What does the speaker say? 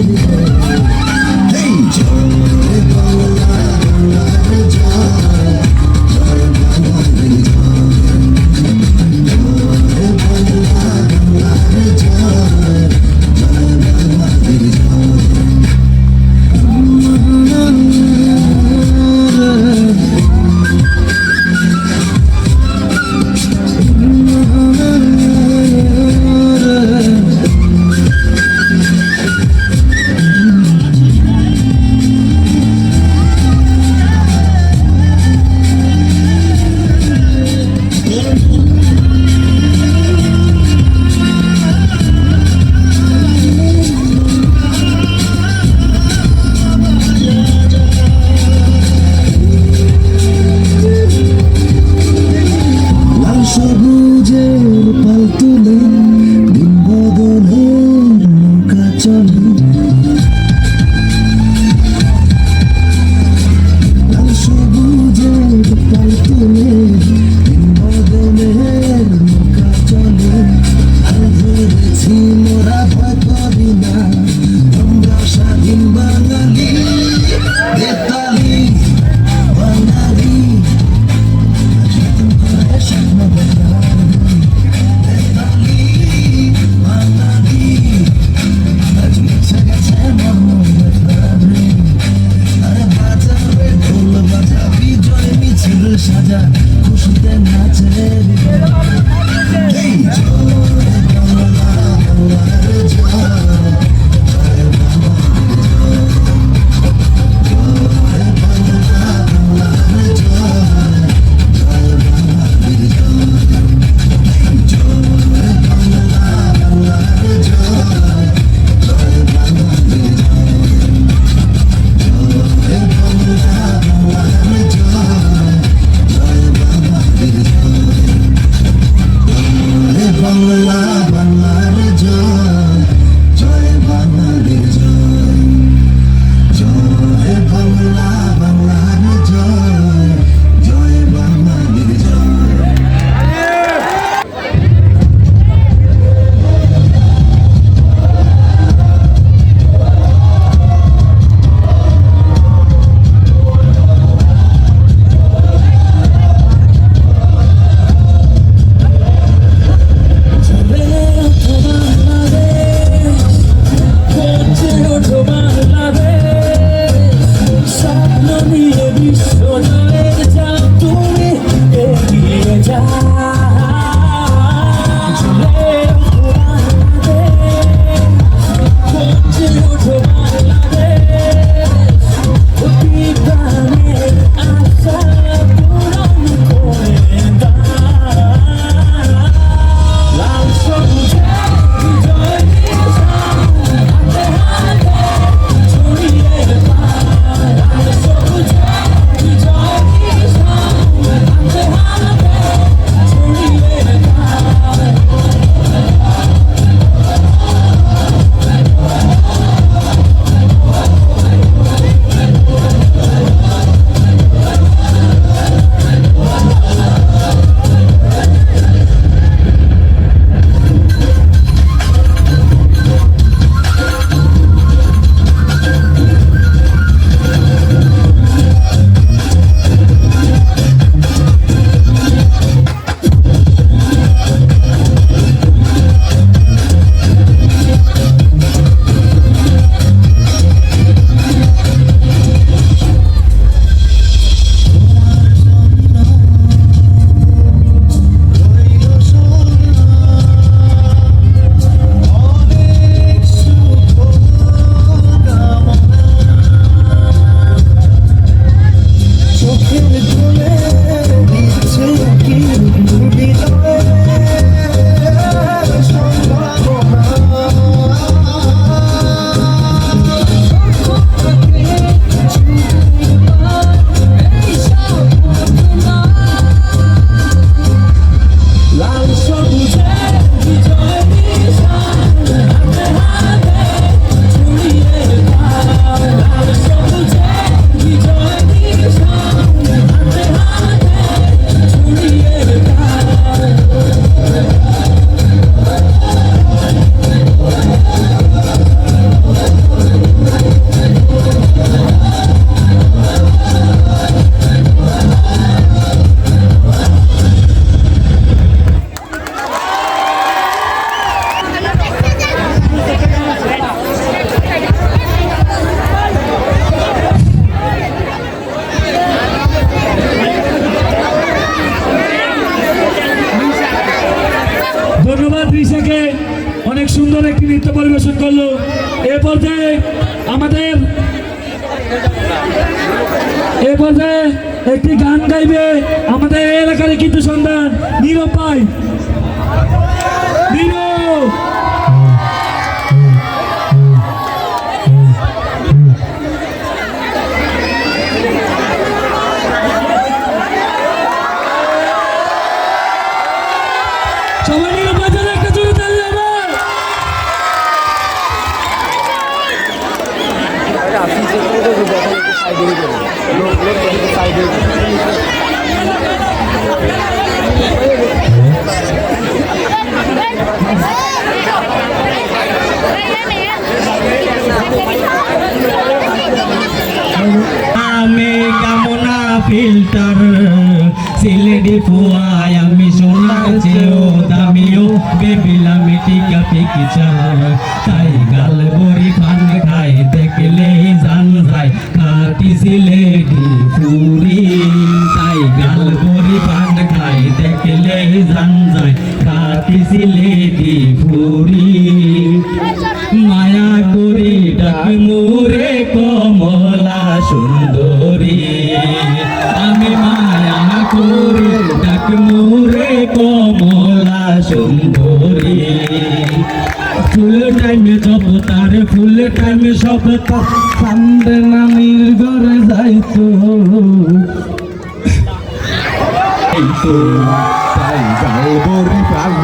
you. লাল 不错吧 করল। এ পর্যায়ে আমাদের এ পর্যায়ে একটি গান গাইবে আমাদের এলাকার কিন্তু সন্তান নীরব পাই। নীরব আমি কামনা ফিল্টার সিলেটি ফুয়াই আমি সোনার চেয়েও দামিও। বেবিলাম টিকা পিকচার তাই গাল সিলেটি ফুরি তাই গাল বড়ি পান খাই দেখলে জান যায় খাটি সিলেটি ফুরি কমলা সুন্দরী। ফুল টাইমে জব তার, ফুল টাইমে সব সামনে নানির ঘরে যাইতো তাই গাল বরি প্রাণ।